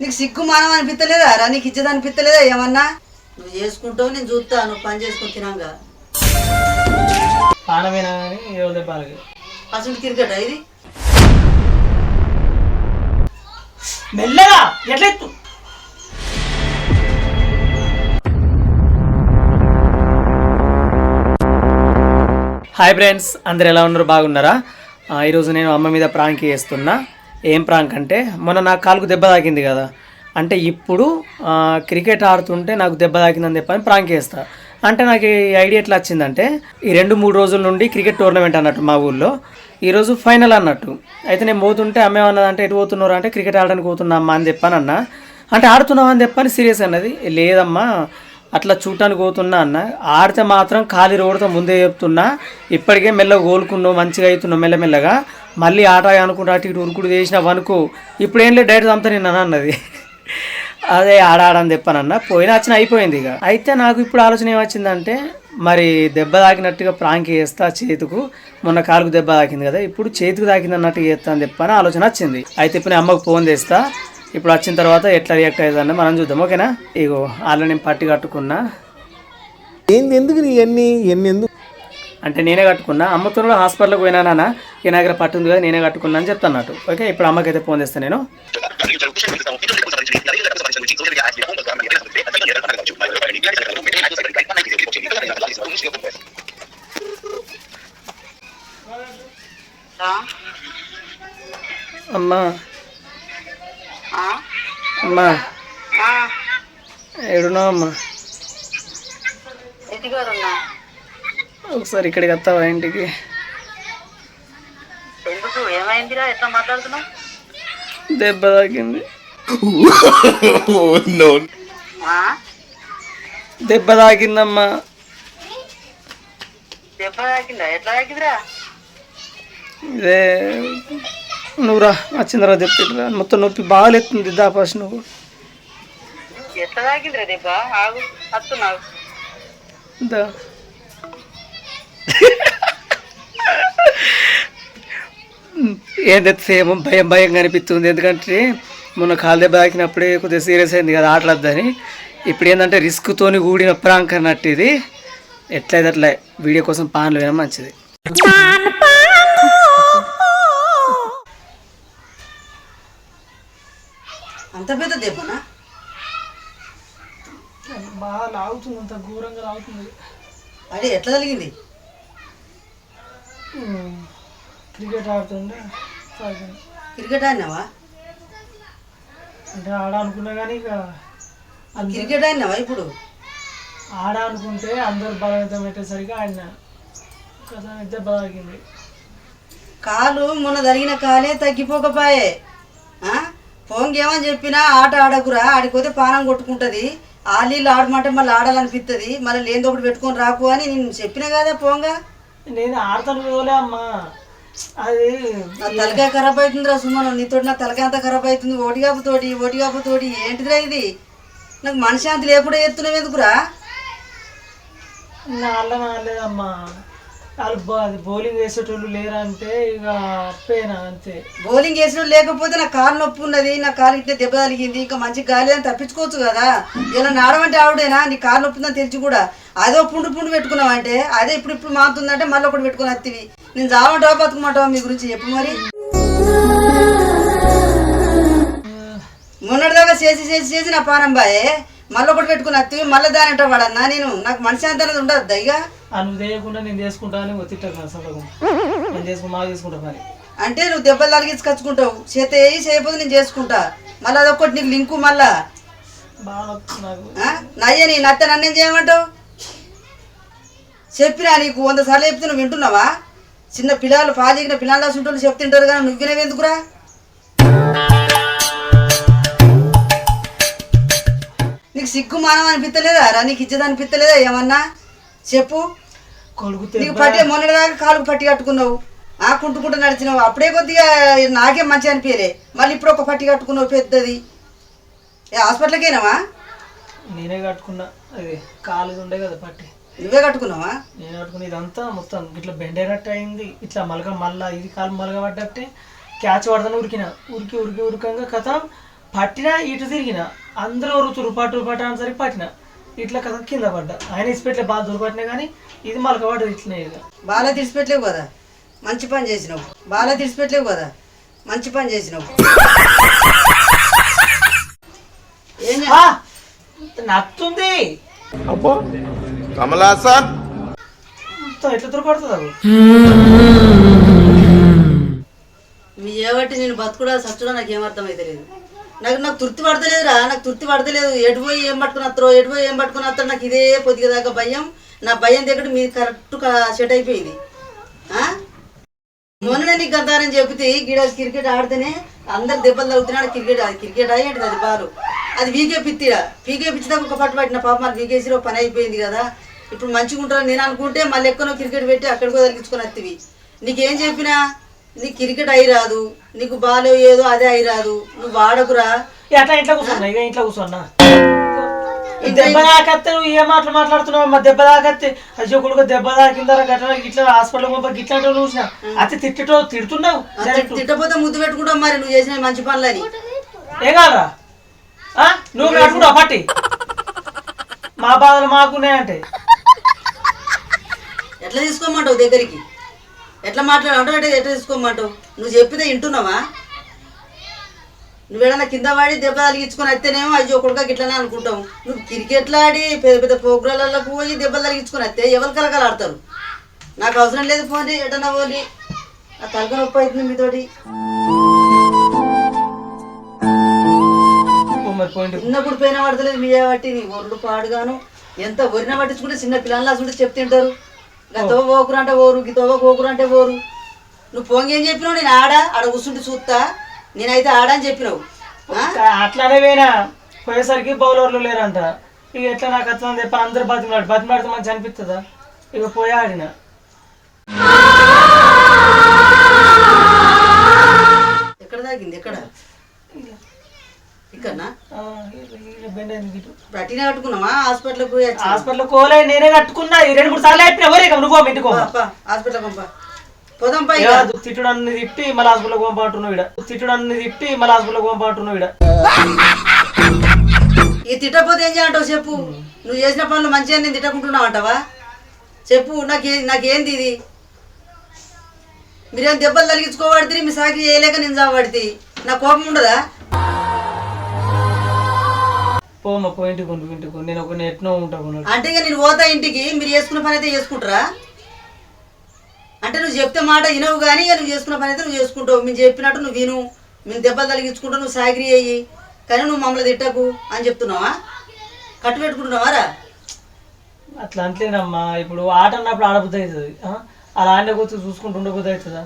నీకు సిగ్గు మానం అనిపించలేదా రా? నీకు ఇచ్చేది అనిపించలేదా ఏమన్నా? నువ్వు చేసుకుంటావు నేను చూస్తా నువ్వు పని చేసుకుని తినాగా. పానమేనా కానీ రూపాయలకి అసలు క్రికెట్ ఇది? మెల్లగా ఎట్లెత్తు? హాయ్ ఫ్రెండ్స్ అందరు ఎలా ఉన్నారు? బాగున్నారా? ఈరోజు నేను అమ్మ మీద ప్రాంక్ చేస్తున్నా ఏం ప్రాంక్ అంటే మొన్న నా కాలుకు దెబ్బ తాకింది కదా. అంటే ఇప్పుడు క్రికెట్ ఆడుతుంటే నాకు దెబ్బ తాకిందని చెప్పని ప్రాంక్ చేస్తా. అంటే నాకు ఈ ఐడియా ఎట్లా వచ్చిందంటే ఈ రెండు మూడు రోజుల నుండి క్రికెట్ టోర్నమెంట్ అన్నట్టు మా ఊళ్ళో ఈరోజు ఫైనల్ అన్నట్టు. అయితే నేను పోతుంటే అమ్మే అన్నదంటే ఎటు పోతున్నారు అంటే క్రికెట్ ఆడడానికి పోతున్నా అమ్మా అని చెప్పాను అన్న. అంటే ఆడుతున్నావు? అని చెప్పని సీరియస్ అన్నది. లేదమ్మా అట్లా చూడటానికి పోతున్నా అన్న. ఆడితే మాత్రం ఖాళీ రోడ్తో ముందే చెప్తున్నా. ఇప్పటికే మెల్లగా కోలుకున్నావు మంచిగా అవుతున్నావు మెల్లమెల్లగా. మళ్ళీ ఆట అనుకుంటా అటు ఇటు ఉరుకుడు చేసిన అనుకో ఇప్పుడు ఏం లేదు డైరెక్ట్ చంపుతా నిన్న అన్నది. అదే ఆడాడని చెప్పానన్న. పోయిన వచ్చిన అయిపోయింది ఇక. అయితే నాకు ఇప్పుడు ఆలోచన ఏమొచ్చిందంటే మరి దెబ్బ తాకినట్టుగా ప్రాంక్ చేస్తా చేతుకు. మొన్న కాలుకు దెబ్బ తాకింది కదా ఇప్పుడు చేతికి తాకింది అన్నట్టు చేస్తా అని చెప్పని ఆలోచన వచ్చింది. అయితే ఇప్పుడు నేను అమ్మకు ఫోన్ చేస్తా. ఇప్పుడు వచ్చిన తర్వాత ఎట్లా రియాక్ట్ అయ్యేదన్న మనం చూద్దాం ఓకేనా? ఇగో ఆల్రెడీ నేను పట్టి కట్టుకున్నా. ఏంది ఎందుకు నీ ఎన్ని ఎన్ని ఎందుకు అంటే నేనే కట్టుకున్నా. అమ్మతో కూడా హాస్పిటల్కి పోయినా నాన్న ఈ దగ్గర పట్టుంది కదా నేనే కట్టుకున్నా అని చెప్తాన్నట్టు. ఓకే ఇప్పుడు అమ్మకైతే ఫోన్ చేస్తాను నేను. అమ్మా. అమ్మా. ఏడున్నావు అమ్మా ఒకసారి ఇక్కడికి వస్తావా ఇంటికి? దెబ్బ తాకింది. దెబ్బ తాకిందమ్మా. ఇదే నువ్వు రా వచ్చిన తర్వాత మొత్తం నొప్పి బాగాలేస్తుంది దా ఫస్ట్ నువ్వు. ఎట్లా తాకిందిరా దెబ్బ? ఆగు వస్తున్నావు దా. ఏం తెచ్చేమో భయం భయంగా అనిపిస్తుంది. ఎందుకంటే మొన్న కాలు దెబ్బ తాకినప్పుడే కొద్దిగా సీరియస్ అయింది కదా ఆటలద్దని. ఇప్పుడు ఏంటంటే రిస్క్తోని కూడిన ప్రాంక్ అన్నట్టు ఇది. ఎట్లయితే అట్లా వీడియో కోసం పాన్లు వినడం మంచిది. అంత పెద్ద దెబ్బనా? బాగా లాగుతుంది అంత ఘోరంగా లాగుతుంది. అది ఎట్లా తగిలింది? క్రికెట్ ఆడుతుండే. క్రికెట్ ఆడినావా? అంటే ఆడ అనుకున్నా కానీ ఇక క్రికెట్ ఆడినావా ఇప్పుడు? ఆడ అనుకుంటే అందరు బలవంతం పెట్టేసరికి ఆడిన. కదా తాకింది కాలు మొన్న జరిగిన కాలే తగ్గిపోకపాయే? పోంగేమని చెప్పినా ఆట ఆడకురా ఆడిపోతే పానం కొట్టుకుంటుంది. ఆ నీళ్ళు ఆడమంటే మళ్ళీ ఆడాలనిపిస్తుంది మళ్ళీ లేని ఒకటి పెట్టుకొని రాకు అని నేను చెప్పిన కదా పోంగా. నేను ఆడతాను పోలే అమ్మా. అది నా తలకాయ ఖరాబ్ అవుతుందిరా సుమను. నీతోటి నా తలకాయ అంతా ఖరాబ్ అవుతుంది ఓటిగాపు తోటి ఓటిగాపు తోటి. ఏంటిదిరా ఇది? నాకు మనశాంతి లేకుండా ఎత్తున్నావు ఎందుకురా? నా అల్ల నాలేదమ్మా వాళ్ళు బౌలింగ్ వేసేటోళ్ళు లేరంటే ఇక అప్పేనా అంతే. బౌలింగ్ వేసిన లేకపోతే నా కాలు నొప్పి ఉన్నది నా కాలు ఇట్లా దెబ్బ తగిలింది ఇంకా మంచి గాలి అని తప్పించుకోవచ్చు కదా. ఇలా నాడమంటే ఆవిడేనా? నీ కాలు నొప్పి ఉందని తెలిసి కూడా. అదో పుండు పుండు పెట్టుకున్నావు అంటే అదే ఇప్పుడు ఇప్పుడు మారుతుందంటే మళ్ళీ ఒకటి పెట్టుకుని వత్తివి. నేను చావమంటావా బతుకుమంటావా మీ గురించి చెప్పు మరి? మొన్నటిదాకా చేసి చేసి చేసి నా పానం బాయే. మళ్ళీ ఒకటి పెట్టుకుని వత్తివి మళ్ళీ దాని అంటావు వాడన్నా నేను నాకు మనిషి అంత అనేది ఉండదు దయ్యగా ఆ నువ్వు చేయకుండా నేను చేసుకుంటా అని నేను చేసుకుంటా మాకు చేసుకుంటా మరి. అంటే నువ్వు దెబ్బలు తలిగించి కచ్చుకుంటావు చేత వేయి చేయకపోతే నేను చేసుకుంటా. మళ్ళీ అదొకటి నీకు లింకు మళ్ళా? నయ్య నీ నత్త నన్నేం చేయమంటావు? చెప్పినా నీకు వంద సార్లు చెప్తే నువ్వు వింటున్నావా? చిన్న పిల్లలు పాలిగిన పిల్లలు రాసుంటోళ్ళు చెప్తుంటారు కానీ నువ్వు వినవెందుకురా? నీకు సిగ్గు మానం అనిపించలేదా రా నీకు ఇచ్చేది అనిపించలేదా ఏమన్నా? చెప్పు. కొడుకు నీకు పట్టి మొన్నటిదాకా కాలుకు పట్టి కట్టుకున్నావు. ఆ కుంటుకుంటూ నడిచినావు. అప్పుడే కొద్దిగా నాకేం మంచి అనిపించలే మళ్ళీ ఇప్పుడు ఒక పట్టి కట్టుకున్నావు పెద్దది. ఏ హాస్పిటల్కేనావా? నేనే కట్టుకున్నా. అది కాలు ఉండే కదా పట్టి. నువ్వే కట్టుకున్నావా? నేను కట్టుకున్న. ఇదంతా మొత్తం ఇట్లా బెండేనట్టు అయింది. ఇట్లా మలగ మళ్ళా ఇది కాలు మలగ పడ్డట్టే క్యాచ్ పడతాను ఉరికిన. ఉరికి ఉరికి ఉరకంగా కథ. పట్టిన ఇటు తిరిగిన అందరూ రుచురు పట్టు పట్టు అనేసరికి పట్టిన. ఇట్లా కదా కింద పడ్డా. ఆయన ఇసిపెట్లే బాగా దూరపట్టినా కానీ ఇది మళ్ళీ పడ్డది ఇట్లనే బాగా తీసిపెట్టలేవు కదా? మంచి పని చేసినావు. బాగా తీసిపెట్టలేవు కదా? మంచి పని చేసినావు. ఏం! నత్తుంది. అబ్బో! కమలాసన్ ఎట్లా దొరకడుతుంది మీ ఏబట్టి నేను బతుకుడా సచ్చుడా నాకు ఏమర్థమైతే లేదు నాకు నాకు తృప్తి పడతలేదురా నాకు తృప్తి పడతలేదు. ఎటు పోయి ఏం పట్టుకుని వస్తారో ఎటు పోయి ఏం పట్టుకుని వస్తారో నాకు ఇదే పొద్దుగా దాకా భయం. నా భయం దగ్గర మీరు కరెక్ట్ సెట్ అయిపోయింది. మొన్న నీకు గంతారని చెప్తే గీడ క్రికెట్ ఆడితేనే అందరు దెబ్బలు తగ్గుతున్నాడు క్రికెట్ అది క్రికెట్ అయ్యేది అది బాలు అది వీకే పిత్తిడా వీకే పిచ్చిదాకా ఒక పట్టు పట్టిన పాప మరి వీకేసీలో పని అయిపోయింది కదా. ఇప్పుడు మంచిగా ఉంటారు నేను అనుకుంటే మళ్ళీ ఎక్కువ క్రికెట్ పెట్టి అక్కడికో తగ్గించుకొని వస్తుంది నీకేం చెప్పినా? నీకు క్రికెట్ అయి రాదు నీకు బాలు ఏదో అదే అయి రాదు నువ్వు వాడకురా. అట్లా ఇంట్లో కూర్చున్నా ఇక ఇంట్లో కూర్చున్నా దెబ్బ తాకత్తే నువ్వు ఏ మాటలు మాట్లాడుతున్నావు మా దెబ్బ తాకత్తే అయ్యో కొడుకు దెబ్బ తాకిందా గట్ల ఇట్లా హాస్పిటల్ పంప గిట్లా అంటావు చూసిన? అతి తిట్టటో తిడుతున్నావు? తిట్టపోతే ముద్దు పెట్టుకుంటాం మరి నువ్వు చేసిన మంచి పనులని. ఏం కాదురా? ఆ? నువ్వు కట్టుకుంటావు పట్టి. మా బాధలు మాకున్నాయంటే. ఎట్లా తీసుకోమంటావు దగ్గరికి? ఎట్లా మాట్లాడు అంటే ఎట్లా తీసుకోమంటావు? నువ్వు చెప్పితే వింటున్నావా? నువ్వేడన్నా కింద వాడి దెబ్బ తలిగించుకొని వస్తేనేమో అయ్యో కొడుక గిట్లనే అనుకుంటావు. నువ్వు క్రికెట్లు ఆడి పెద్ద పెద్ద ప్రోగ్రాలకు పోయి దెబ్బలు తలిగించుకొని వస్తే ఎవరు కలకలు ఆడతారు నాకు అవసరం లేదు పోనీ ఎటన్నా పోనీ. ఆ తలక నొప్పి అవుతుంది మీతోటి. చిన్నప్పుడు పోయిన పడతలేదు మీ బట్టి నీ ఒరుడు పాడుగాను. ఎంత ఒరిన పట్టించుకుంటే చిన్న పిల్లలు అసలు చెప్తుంటారు. గతో అంటే ఓరు గితో అంటే ఓరు నువ్వు పోంగి ఏం చెప్పినావు? నేను ఆడ ఆడ కూర్చుంటే చూస్తా. నేనైతే ఆడ అని చెప్పినావు? అట్లానే పోయినా. పోయేసరికి బౌలర్లు లేరంట. ఇక ఎట్లా నాకు అట్లా చెప్పి అందరు బతిమాడు బతిమాడితే మంచి అనిపిస్తుందా ఇక పోయి ఆడిన. ఎక్కడ తాగింది ఎక్కడ? ఇక్కడనా? కట్టుకున్నావా? వచ్చి హాస్పిటల్ కోలే నేనే కట్టుకున్నా. ఈ రెండు మూడు సార్లు అయిపోయినా ఎవరే నువ్వు ఇంటికి. హాస్పిటల్ పంప. పోదాం పై తిట్టుడు అన్ని తిట్టి మళ్ళీ హాస్పిటల్ పంపంటున్నావు ఇడ తిట్టుడు అన్ని తిట్టి మళ్ళీ హాస్పిటల్ పంపంటున్నావు ఇడ ఈ తిట్టపోతే ఏం చేయంటావు చెప్పు? నువ్వు చేసిన పనులు మంచిగా నేను తిట్టకుంటున్నావు అంటావా? చెప్పు నాకే నాకేంది ఇది? మీరేం దెబ్బలు తలిగించుకోబడితే మీ సాకి చేయలేక నేను చావబడితే నా కోపం ఉండదా? పోమ్మా పో ఇంటికి ఉండు ఇంటికి ఉండు. నేను ఒక ఎట్నో ఉంటా కొన్నాడు అంటే ఇక నేను పోతా ఇంటికి మీరు చేసుకున్న పని అయితే చేసుకుంటారా? అంటే నువ్వు చెప్తే మాట వినవు కానీ ఇక నువ్వు చేసుకున్న పని అయితే నువ్వు చేసుకుంటావు. మేము చెప్పినట్టు నువ్వు విను. మేము దెబ్బలు తలిగించుకుంటావు నువ్వు సాగిరి అయ్యి. కానీ నువ్వు మమ్మల్ని తిట్టకు అని చెప్తున్నావా? కట్టు పెట్టుకుంటున్నావా రా? అట్లా అంతేనమ్మా ఇప్పుడు ఆట అన్నప్పుడు ఆడబుద్ధి అవుతుంది. ఆ? అలా ఆడిన కూర్చొని చూసుకుంటూ ఉండబుద్ధి అవుతుందా?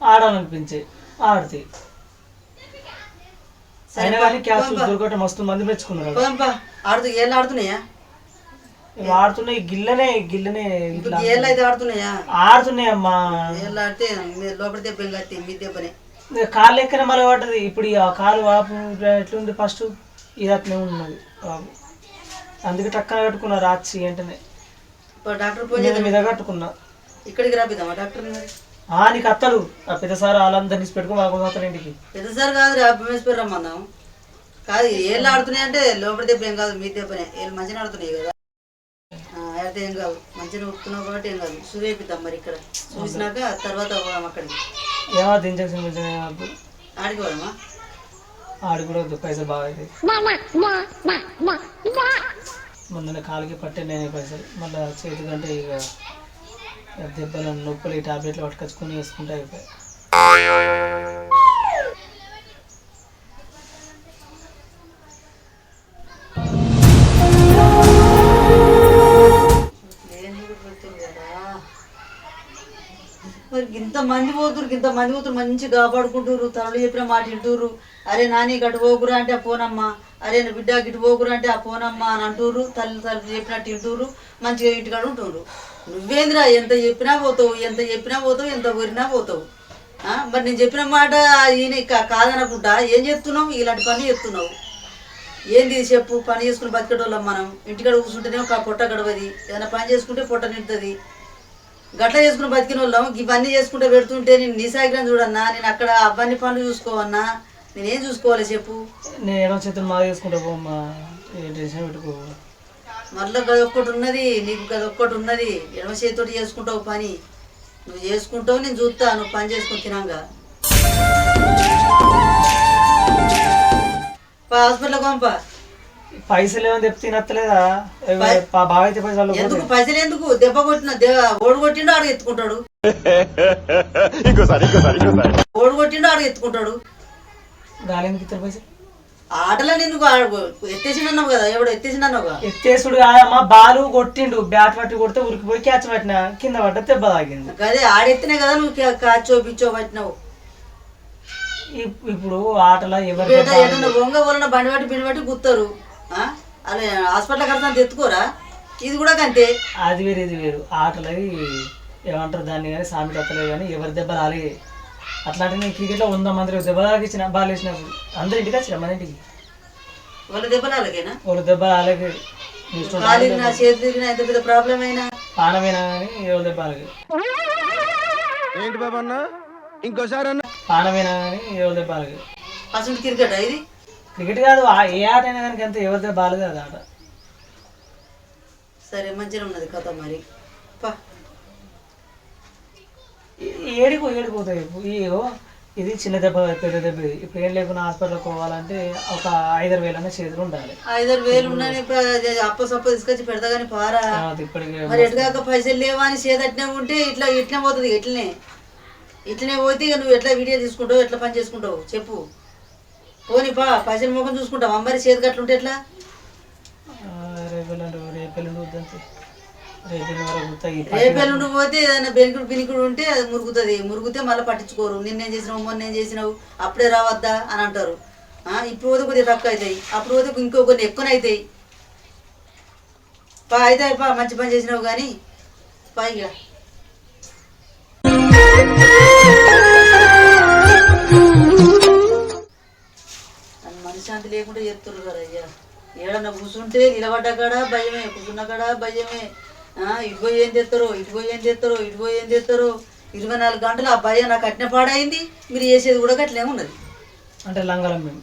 ఆడాలనిపించే ఆడితే. అయినా కానీ దొరకటం మస్తు మంది మెచ్చుకున్నారు పోదాంపా ఆడుతూ ఏళ్ళు ఆడుతున్నాయా? ఆడుతున్నాయి? గిల్లనే గిల్లనే ఇట్లా ఏళ్ళు అయితే ఆడుతున్నాయా. ఆడుతున్నాయి? అమ్మా ఏళ్ళు ఆడితే లోపల దెబ్బ కత్తి మీ దెబ్బనే. కాలు ఇప్పుడు ఆ కాలు వాపు ఎట్లుంది ఫస్ట్? ఇది అట్లనే ఉన్నది వాపు అందుకే టక్కన కట్టుకున్నా రాచి వెంటనే. డాక్టర్ మీద కట్టుకున్నా. ఇక్కడికి రాపిద్దామా డాక్టర్ ఆ నీకు అత్తడు ఆ పెద్ద సార్ వాళ్ళందరినీ తీసి పెట్టుకుని వాళ్ళ అత్తడు ఇంటికి. పెద్దసారి కాదు రా భూమేశ్వర్ రమ్మందాం కాదు ఏళ్ళు ఆడుతున్నాయి అంటే లోపల దెబ్బ ఏం కాదు మీ దెబ్బనే. ఏళ్ళు మంచిగా ఆడుతున్నాయి కదా. ఆ, అయితే ఏం కాదు మంచిగా ఒప్పుకున్నావు కాబట్టి ఏం కాదు. చూపిద్దాం మరి ఇక్కడ. చూసినాక తర్వాత పోదాం అక్కడికి. ఏమవుతుంది ఇంజక్షన్ కొంచెం ఏమవుతుంది ఆడికి పోదామా? ఆడు కూడా పైసలు బాగా అవుతాయి ముందున కాలుకి పట్టే నేనే పైసలు. మళ్ళీ చేతి కంటే ఇక దెబ్బలు నొప్పులు ఈ టాబ్లెట్లు పట్టుకొచ్చుకొని వేసుకుంటే అయిపోయాయి. మరి ఇంత మంది పోతురు ఇంత మంది పోతురు మంచిగా కాపాడుకుంటురు తనలు చెప్పిన మాట వింటుర్రు. అరే నాని గటు పోకురా అంటే ఆ పోనమ్మా. అరే నా బిడ్డ గిటు పోకురా అంటే ఆ పోనమ్మా అని అంటుర్రు. తల్లి తల్లి చెప్పినట్టు వింటుర్రు. మంచిగా ఇంటికాడ ఉంటుండ్రు నువ్వేందిరా ఎంత చెప్పినా పోతావు ఎంత చెప్పినా పోతావు ఎంత ఊరినా పోతావు. మరి నేను చెప్పిన మాట ఈయన కాదనకుండా ఏం చెప్తున్నావు? ఇలాంటి పని చెప్తున్నావు. ఏంది చెప్పు? పని చేసుకుని బతికేటోళ్ళం మనం. ఇంటికాడ కూర్చుంటేనే ఒక పొట్ట గడవది. ఏదైనా పని చేసుకుంటే పొట్ట నిండుతుంది. గట్ల చేసుకుని బతికిన వాళ్ళం ఇవన్నీ చేసుకుంటే పెడుతుంటే నేను నీ సాగిరం చూడన్నా. నేను అక్కడ అవన్నీ పనులు చూసుకోవన్నా. నేనేం చూసుకోవాలి చెప్పు? నేను ఏడో చేతులు మా చేసుకుంటా పోమ్మా. ఏ టెన్షన్ పెట్టుకో. మళ్ళీ గదొక్కటి ఉన్నది నీకు గదొక్కటి ఉన్నది. ఎడమ చేతితోటి చేసుకుంటావు పని. నువ్వు చేసుకుంటావు నేను చూస్తా నువ్వు పని చేసుకుని తినంగా. హాస్పిటల్ పంప. పైసలు ఏమని చెప్తే తినత్తలేదా? బాగా అయితే పైసలు ఎందుకు పైసలు ఎందుకు? దెబ్బ కొట్టిన ఓడి కొట్టిండో ఆడు ఎత్తుకుంటాడు. ఓడి కొట్టిండో ఆడు ఎత్తుకుంటాడు. గాలి ఎందుకు ఇద్దరు పైసలు? ఆటలో నిన్ను ఎత్తేసిండన్నావు కదా? ఎవడు ఎత్తేసిండన్నావు కదా ఎత్తేసుడు కాదమ్మా బాలు కొట్టిండు. బ్యాట్ పట్టి కొడితే ఉరికిపోయి క్యాచ్ పట్టిన కింద పడ్డ దెబ్బ తాగింది అదే ఆడెత్తినే కదా నువ్వు కా- కాచో పిచ్చో పట్టినావు. ఇప్- ఇప్పుడు ఆటలో ఎవరు వంగ వలన బండి బట్టి బిండి బట్టి గుత్తారు. ఆ? అలా హాస్పిటల్ కడతాను తెత్తుకోరా ఇది కూడా అంతే అది వేరు ఇది వేరు. ఆటలు ఏమంటారు దాన్ని కానీ సామెత వస్తలేదు కానీ ఎవరి దెబ్బ రాలే. అట్లాంటి నేను క్రికెట్లో వంద మంది దెబ్బ తాగిచ్చిన బాల్ వేసినప్పుడు అందరు ఇంటికి వచ్చిన మన ఇంటికి? వాళ్ళ దెబ్బలు అలాగేనా ఎంత పెద్ద ప్రాబ్లం అయినా? పానమైనా కానీ ఎవరి దెబ్బ అలాగే ఏంటి బాబా అన్న? ఇంకోసారి అన్న. పానమైనా కానీ ఎవరి దెబ్బ అలాగే అసలు క్రికెట్ ఇది? క్రికెట్ కాదు ఆ- ఏ ఆట అయినా కానీ అంత ఎవరి దెబ్బ బాలేదు అది ఆట. సరే మంచిగా ఉన్నది కథ మరి. పా. ఏ- ఏడికో ఏడిపోతాయి ఇగో ఇది చిన్న దెబ్బ పెద్ద దెబ్బ. ఇది. ఇప్పుడు ఏం లేకుండా హాస్పిటల్కి పోవాలంటే ఒక ఐదారు వేలన్నా చేతులు ఉండాలి. ఐదారు వేలు ఉన్నాయి అప్ప సప్ప తీసుకొచ్చి పెడతా కానీ పారా. మరి ఎటుగాక పైసలు లేవా అని చేదట్నే ఉంటే ఇట్లా ఇట్లనే పోతుంది ఇట్లనే. ఇట్లనే పోతే ఇక నువ్వు ఎట్లా వీడియో తీసుకుంటావు ఎట్లా పని చేసుకుంటావు? చెప్పు. పోనీ పా పైసలు ముఖం చూసుకుంటావు? అమ్మరి చేతి గట్లుంటే ఎట్లా? రేపెల్లుండి పోతే ఏదైనా బెంకుడు పినికుడు ఉంటే అది మురుగుతుంది. మురుగుతే మళ్ళీ పట్టించుకోరు. నిన్నేం చేసినావు మొన్న ఏం చేసినావు అప్పుడే రావద్దా అని అంటారు. ఆ, ఇప్పుడు పోతే కొద్దిగా తక్కువ అవుతాయి. అప్పుడు పోతే ఇంకో కొన్ని ఎక్కువ అవుతాయి. పా అయితే పా మంచి పని చేసినావు కానీ పైగా మనశ్శాంతి లేకుండా చెప్తున్నారు కదా అయ్యా. ఏడన్నా కూర్చుంటే నిలబడ్డ కాడ భయమే. కూర్చున్న కాడ భయమే. ఆ, ఇటు పోయి ఏం తెస్తారో ఇటు పోయి ఏం తెస్తారో ఇటు పోయి ఏం తెస్తారో ఇరవై నాలుగు గంటలు ఆ భయం నాకు అట్నే పాడైంది మీరు చేసేది కూడా గట్లే ఉన్నది. అంటే లంగలం మేము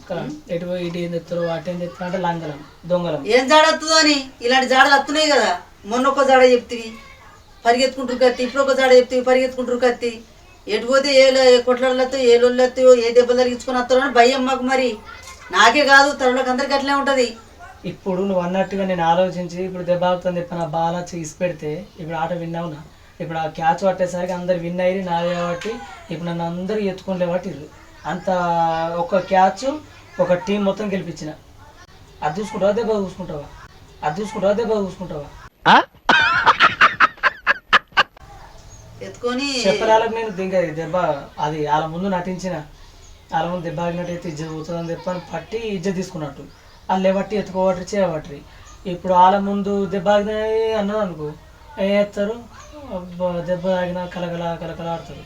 ఎటు పోయి ఇటు ఏం తెస్తారు అటు ఏం తెస్తారు అంటే లంగలం దొంగలం. ఏం జాడ వస్తుందో అని ఇలాంటి జాడలు వస్తున్నాయి కదా. మొన్న ఒక జాడ చెప్తివి పరిగెత్తుకుంటారు కత్తి ఇప్పుడు ఒక జాడ చెప్తివి పరిగెత్తుకుంటారు కత్తి. ఎటు పోతే ఏ కొట్లాడలతో ఏ లొల్లతో ఏ దెబ్బలు తగిలించుకొని వస్తారో అని భయం మాకు మరి నాకే కాదు తరులకు అందరికి అట్లే ఉంటుంది. ఇప్పుడు నువ్వు అన్నట్టుగా నేను ఆలోచించి ఇప్పుడు దెబ్బ ఆగుతుంది చెప్పి నా బాల్ వచ్చి ఇసి పెడితే ఇప్పుడు ఆట విన్ అవునా ఇప్పుడు ఆ క్యాచ్ పట్టేసరికి అందరు విన్ అయ్యి నాదే కాబట్టి ఇప్పుడు నన్ను అందరూ ఎత్తుకొని లేవట్టిర్రు. అంత ఒక క్యాచ్ ఒక టీం మొత్తం గెలిపించిన. అది చూసుకుంటావా దెబ్బ చూసుకుంటావా? అది చూసుకుంటావా దెబ్బ చూసుకుంటావా? ఎత్తుకొని చెప్పరాలకు నేను ఇంకా దెబ్బ అది వాళ్ళ ముందు నటించిన వాళ్ళ ముందు దెబ్బ ఆగినట్టయితే ఇజ్జత్ పోతుందని చెప్పని పట్టి ఇజ్జత్ తీసుకున్నట్టు. అల్లే పట్టి ఎత్తుకోబట్టి చేయబట్టి ఇప్పుడు వాళ్ళ ముందు దెబ్బ తాగినాయి అన్నది అనుకో. ఏం చేస్తారు దెబ్బ తాగిన కలకల కలకల ఆడతారు.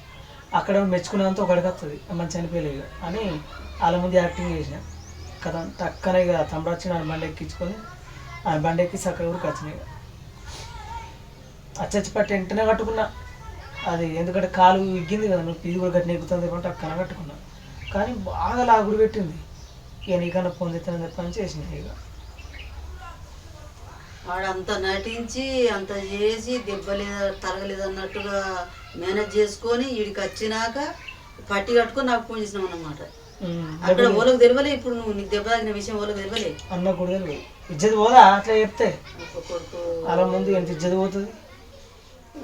అక్కడ మెచ్చుకున్నంత ఒకడికి వస్తుంది మంచి చనిపోయలేదు అని వాళ్ళ ముందు యాక్టింగ్ చేసిన. కదా టక్కనే ఇక తమ్ముడు వచ్చి బండి ఎక్కించుకొని. ఆ బండి ఎక్కి చక్కగా ఊరికి వచ్చినాయి అచ్చచ్చి పట్టి వెంటనే కట్టుకున్నా. అది ఎందుకంటే కాలు ఇగ్గింది కదా నువ్వు ఇది కూడా గట్టి నెక్కుతుంది అంటే అక్కడ కట్టుకున్నా. కానీ బాగా లాగుడు పెట్టింది. ఇక నీకన్నా పొందుతానని చెప్పని చేసిన ఇక. వాడు అంత నటించి అంత చేసి దెబ్బలేదు తరగలేదు అన్నట్టుగా మేనేజ్ చేసుకొని వీడికి వచ్చినాక పట్టి కట్టుకొని నాకు ఫోన్ చేసినావు అన్నమాట. అక్కడ ఓలకు తెలియలే ఇప్పుడు నువ్వు నీకు దెబ్బ తాగిన విషయం ఓలకు తెలియలే అన్న కూడా తెలియదు ఇజ్జత్ పోదా? అట్లా చెప్తే. అలా ముందు ఎంత ఇజ్జత్ పోతుంది?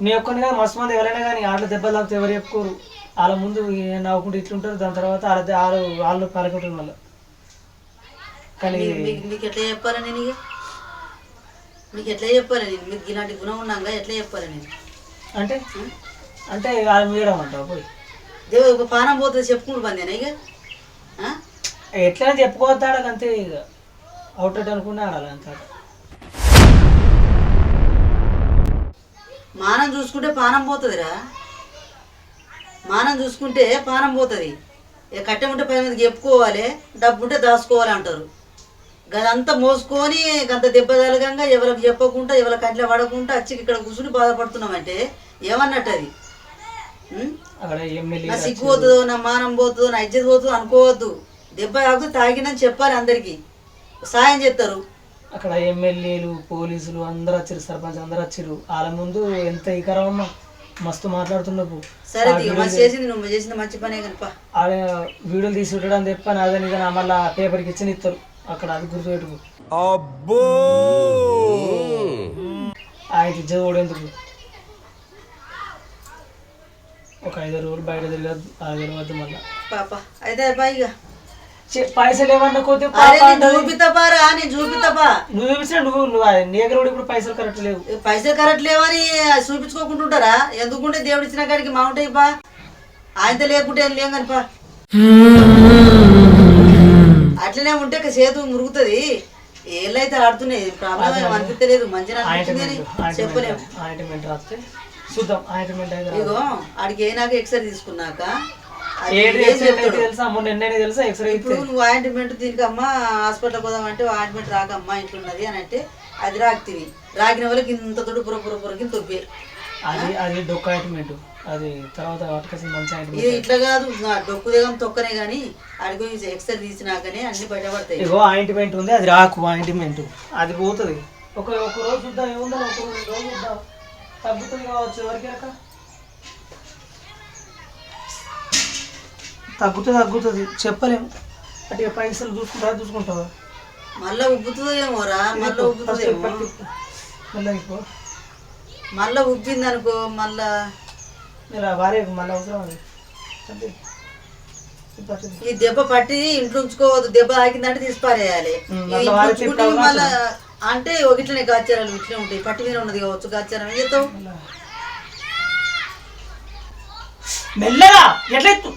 నీ ఒక్కని కానీ మస్తు మంది ఎవరైనా కానీ ఆటలు దెబ్బలు తాగితే ఎవరు చెప్పుకోరు. వాళ్ళ ముందు నవ్వుకుంటూ ఇట్లుంటారు దాని తర్వాత వాళ్ళ వాళ్ళు పాల్గొంటారు మళ్ళీ. కానీ మీకు- ఎట్లా చెప్పాలి నేను ఇక? మీకు ఎట్లా చెప్పాలి నేను? మీకు ఇలాంటి గుణం ఉన్నాగా ఎట్లా చెప్పాలి నేను? అంటే అంటే మీయడం అంటావు పోయి. దేవ ఒక పానం పోతుంది చెప్పుకుంటూ పందేనా ఇక? ఎట్లా అని చెప్పుకోవద్దు ఆడక అంతే ఇక. అవుట్ అవుట్ అనుకున్నా ఆడాలి అంత మానం చూసుకుంటే పానం పోతుందిరా. మానం చూసుకుంటే పానం పోతుంది. ఇక కట్టె ఉంటే పది మందికి చెప్పుకోవాలి డబ్బు ఉంటే దాచుకోవాలి అంటారు. గదంతా మోసుకొని గంత దెబ్బ తలగంగా ఎవరికి చెప్పకుండా ఎవరి కంట్లో పడకుండా వచ్చి ఇక్కడ కూర్చుని బాధపడుతున్నామంటే ఏమన్నట్టు అది నా సిగ్గు పోతుందో నా మానం పోతుందో నా ఇజ్జత్ పోతుందో అనుకోవద్దు. దెబ్బ తాగితే తాగినని చెప్పాలి అందరికి. సాయం చేస్తారు. అక్కడ ఎమ్మెల్యేలు పోలీసులు అందరు వచ్చారు సర్పంచ్ అందరు వచ్చారు. వాళ్ళ ముందు ఎంత ఇకరం ఉన్నా మస్తు మాట్లాడుతున్నావు సరే చేసింది నువ్వు చేసింది మంచి పనే కనుక వీడియోలు తీసి పెట్టడం చెప్పాను అదే నిజంగా మళ్ళీ పేపర్కి ఇచ్చి ఇస్తారు. అక్కడ అది గుర్తుపెట్టుకు అబ్బో! ఆయన ఇచ్చేది కూడా ఎందుకు? ఒక ఐదు రోజులు బయట తిరగద్దు అది తిరగద్దు మళ్ళీ. పాప అయితే పైగా పైసలు ఏమన్నా కొద్ది అరే నేను నేను నువ్వు చూపించిన నువ్వు నువ్వు నీకు కూడా ఇప్పుడు పైసలు కరెక్ట్ లేవు. పైసలు కరెక్ట్ లేవని చూపించుకోకుంటుంటారా ఎందుకుంటే దేవుడు ఇచ్చిన కాడికి మా ఉంటాయి పా ఆయనతో లేకుంటే ఏం లేం కానీ పా అట్లనే ఉంటే చేతు మురుగుతుంది. ఏళ్ళైతే ఆడుతున్నాయి. ప్రాబ్లం ఏం అనిపించలేదు మంచిగా అనిపించింది అని చెప్పలేము ఆయింట్మెంట్ రాస్తే చూద్దాం. ఆయింట్మెంట్ అయితే రాదు. ఇగో ఆడికి ఎక్స్రే తీసుకున్నాక? తెలుసా? తెలుసా? ఎక్స్రే ఇప్పుడు నువ్వు ఆయింట్మెంట్ దీనికి అమ్మ హాస్పిటల్ పోదామంటే ఆయింట్మెంట్ రాకమ్మా ఇంట్లో ఉన్నది అని అంటే అది రాక్తివి. రాకిన వాళ్ళకి ఇంత తోడు పుర పుర పురకి తొప్పి అది అది డొక్క ఆయింట్మెంట్. అది తర్వాత వాటికి మంచి ఇది ఇట్లా కాదు డొక్కు దిగం తొక్కనే కానీ అడిగి ఎక్స్రే తీసినాకనే అన్ని బయటపడతాయి ఇగో ఆయింట్మెంట్ ఉంది అది రాకు ఆయింట్మెంట్ అది పోతుంది. ఒక ఒక రోజు చూద్దాం ఏముందో ఒక రోజు రోజు చూద్దాం. తగ్గుతుంది కావచ్చు ఎవరికాక తగ్గుతుంది తగ్గుతుంది చెప్పలేము అంటే పైసలు చూసుకుంటా చూసుకుంటావా? మళ్ళా ఉబ్బుతుందో ఏమోరా మళ్ళా ఉబ్బుతుందేమో మళ్ళీ ఇప్పుడు మళ్ళా ఉబ్బింది అనుకో మళ్ళా ఈ దెబ్బ పట్టి ఇంట్లో ఉంచుకోవద్దు. దెబ్బ తాకిందంటే తీసిపారేయాలి మళ్ళీ అంటే ఇట్లనే గాచారాలు ఇట్లే ఉంటాయి. పట్టి మీద ఉన్నది కావచ్చు గాచారం ఏం చేస్తావు? మెల్లగా ఎట్లెత్తు?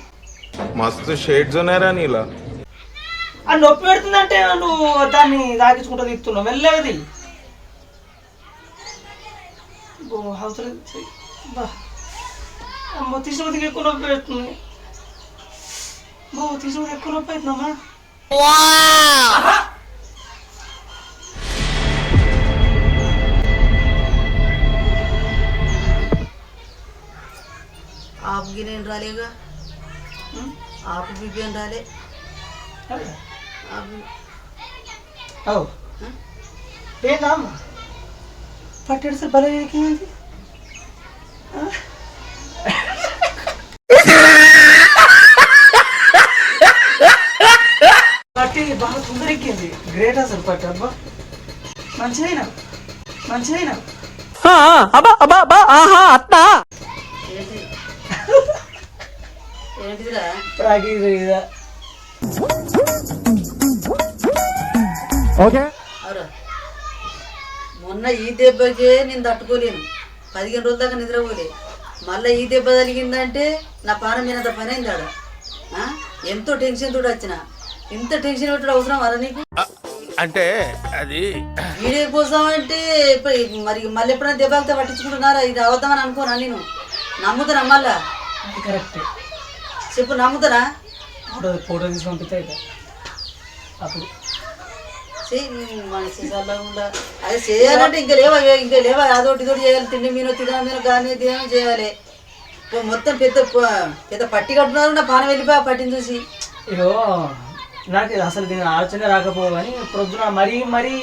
మస్తు షేడ్స్ ఉన్నారా నీలా. ఆ నొప్పి పెడుతుందంటే నువ్వు దాన్ని దాగించుకుంటూ తీస్తున్నావు మెల్లగా బా. అమ్మో తీసుకున్నది ఎక్కువ నొప్పి పెడుతుంది బో తీసుకున్నది ఎక్కువ నొప్పి అవుతుందమ్మా ఆపు గిన్నెలు రాలేగా ఆపు బియ్యం రాలే ఆపు ఓ ఏందా అమ్మ పట్టేడు సార్ భలే ఎక్కింది పట్టి బాగా తొందర ఎక్కింది గ్రేట్ అసలు పట్టి అబ్బా. మంచిదైనా మంచిదైనా. ఏంటి? ఏంటిదిరా? ప్రాగి ఇదా అవురా. మొన్న ఈ దెబ్బకే నేను తట్టుకోలేను. పదిహేను రోజుల దాకా నిద్రపోలే. మళ్ళీ ఈ దెబ్బ తగిలిందంటే నా పానం మీద పని అయింది ఆడ? ఎంతో టెన్షన్ తోటి వచ్చిన. ఇంత టెన్షన్ పెట్టడం అవసరం వరా నీకు? అంటే అది వీడియో కోసం అంటే ఇప్పుడు మరి మళ్ళీ ఎప్పుడైనా దెబ్బలతో పట్టించుకుంటున్నారా? ఇది అవద్దామని అనుకోనా నేను? నమ్ముతానా మళ్ళా? అది కరెక్ట్. చెప్పు నమ్ముతానా ఫోటో ఫోటో తీసి పంపితే. అప్పుడు. చే మనిషి చల్లకుండా అది చేయాలంటే ఇంకా లేవా ఇంకా లేవా? అదొకటి ఇదొకటి చేయాలి. తిండి మీనో తిన మీనో కానీ తినో చేయాలి. మొత్తం పెద్ద ప- పెద్ద పట్టి కట్టున్నారు నా పానం వెళ్ళిపోయి పట్టిని చూసి. ఇగో నాకు ఇది అసలు దీని ఆలోచన రాకపోవు కానీ ప్రొద్దున మరీ మరీ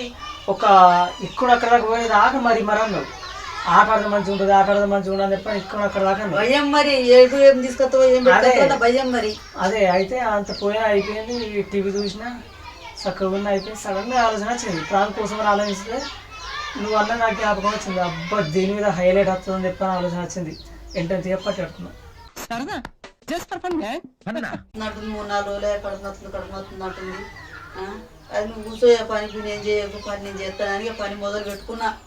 ఒక ఇక్కడ అక్కడ దాకా పోయేది ఆట మరి మరి అన్నావు ఆట ఆడితే మంచిగా ఉంటుంది ఆట ఆడితే మంచిగా ఉంటుంది చెప్పి ఇక్కడ అక్కడ దాకా. భయం మరి ఏడు ఏం తీసుకొస్తావో భయం మరి. అదే అయితే అంత పోయినా అయిపోయింది టీవీ చూసినా చక్కగా ఉన్న అయిపోయింది. సడన్గా ఆలోచన వచ్చింది ప్రాణం కోసం ఆలోచిస్తే నువ్వు అన్న నాకు జ్ఞాపకం వచ్చింది. అబ్బా దీని మీద హైలైట్ వస్తుందని చెప్పి అని ఆలోచన వచ్చింది. ఏంటంటే చెప్పట్టి పెట్టుకున్నా నట్టుంది మూడు నాలుగు రోజులే కడుపు నొస్తుంది కడుపు నొస్తుంది అంటుంది. ఆ? అది నువ్వు కూర్చోయే పనికి నేను చేయకు పని నేను చేస్తానని పని మొదలు పెట్టుకున్నా.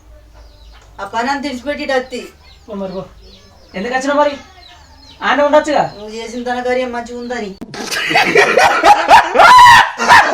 ఆ పని అంత తెచ్చిపెట్టి అత్తి. మరి. ఎందుకు వచ్చినా మరి? ఆయన ఉండొచ్చుగా? నువ్వు చేసిన తన కార్యం మంచిగా ఉందని.